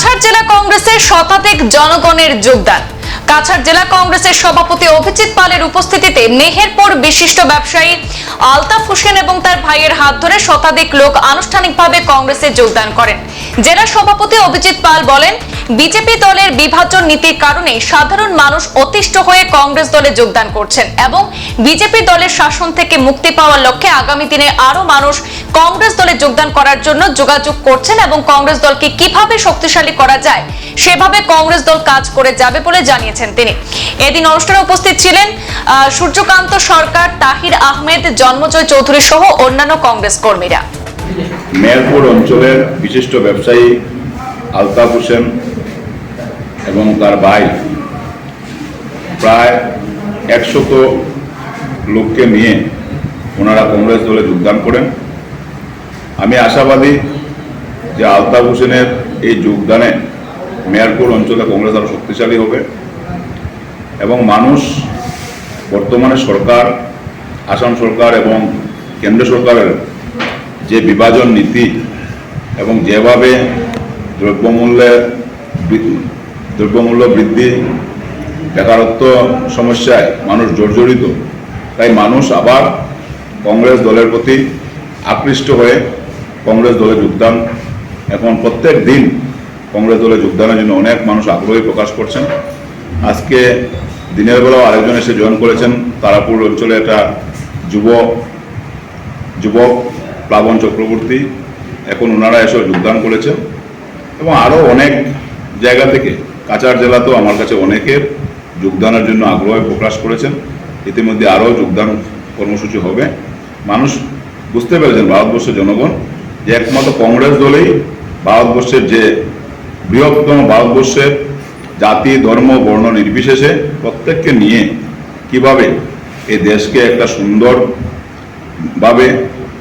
কাছাড় জেলা কংগ্রেসের শতাধিক জনগণের যোগদান। কাছাড় জেলা কংগ্রেসের সভাপতি অভিজিৎ পালের উপস্থিতিতে মেহেরপুর বিশিষ্ট ব্যবসায়ী আলতাফ হোসেন এবং তার ভাইয়ের হাত ধরে শতাধিক লোক আনুষ্ঠানিকভাবে কংগ্রেসে যোগদান করেন। জেলা সভাপতি অভিজিৎ পাল বলেন, বিজেপি দলের বিভাজন নীতির কারণে সাধারণ মানুষ অতিষ্ঠ হয়ে কংগ্রেস দলে যোগদান করছেন এবং বিজেপি দলের শাসন থেকে মুক্তি পাওয়ার লক্ষ্যে আগামী দিনে আরও মানুষ কংগ্রেস দলে যোগদান করার জন্য যোগাযোগ করছেন এবং কংগ্রেস দলকে কীভাবে শক্তিশালী করা যায় সেভাবে কংগ্রেস দল কাজ করে যাবে বলে জানিয়েছেন তিনি। এদিন অনুষ্ঠানে উপস্থিত ছিলেন সূর্যকান্ত সরকার, তাহির আহমেদ, জন্মজয় চৌধুরী সহ অন্যান্য কংগ্রেস কর্মীরা। মেহেরপুর অঞ্চলের বিশিষ্ট ব্যবসায়ী আলতাফ হোসেন এবং তার ভাই প্রায় একশত লোককে নিয়ে ওনারা কংগ্রেস দলে যোগদান করেন। আমি আশাবাদী যে আলতাফ হোসেনের এই যোগদানে মেহেরপুর অঞ্চলে কংগ্রেস আরও শক্তিশালী হবে এবং মানুষ, বর্তমানে সরকার, আসাম সরকার এবং কেন্দ্র সরকারের যে বিভাজন নীতি এবং যেভাবে দ্রব্যমূল্যের দ্রব্যমূল্য বৃদ্ধি, বেকারত্ব সমস্যায় মানুষ জর্জরিত, তাই মানুষ আবার কংগ্রেস দলের প্রতি আকৃষ্ট হয়ে কংগ্রেস দলে যোগদান। এখন প্রত্যেক দিন কংগ্রেস দলে যোগদানের জন্য অনেক মানুষ আগ্রহী প্রকাশ করছেন। আজকে দিনের বেলাও আরেকজন এসে জয়েন করেছেন, তারাপুর অঞ্চলে একটা যুব যুবক প্লাবন চক্রবর্তী এখন ওনারা এসে যোগদান করেছেন। এবং আরও অনেক জায়গা থেকে কাছাড় জেলাতেও আমার কাছে অনেকের যোগদানের জন্য আগ্রহ প্রকাশ করেছেন। ইতিমধ্যে আরও যোগদান কর্মসূচি হবে। মানুষ বুঝতে পেরেছেন, ভারতবর্ষের জনগণ যে একমাত্র কংগ্রেস দলেই ভারতবর্ষের যে বৃহত্তম ভারতবর্ষের জাতি, ধর্ম, বর্ণ নির্বিশেষে প্রত্যেককে নিয়ে কীভাবে এই দেশকে একটা সুন্দর ভাবে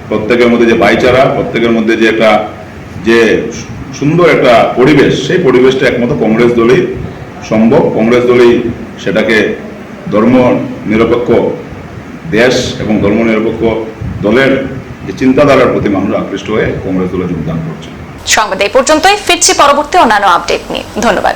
প্রত্যেকের মধ্যে যে ভাইচারা, প্রত্যেকের মধ্যে যে একটা, যে সুন্দর একটা পরিবেশ, সেই পরিবেশটা একমাত্র কংগ্রেস দলেই সম্ভব। কংগ্রেস দলেই সেটাকে ধর্ম নিরপেক্ষ দেশ এবং ধর্ম নিরপেক্ষ দলের যে চিন্তাধারার প্রতি মানুষ আকৃষ্ট হয়ে কংগ্রেস দলে যোগদান করছে। সংবাদ এই পর্যন্তই। ফিরছি পরবর্তী অন্যান্য আপডেট নিয়ে। ধন্যবাদ।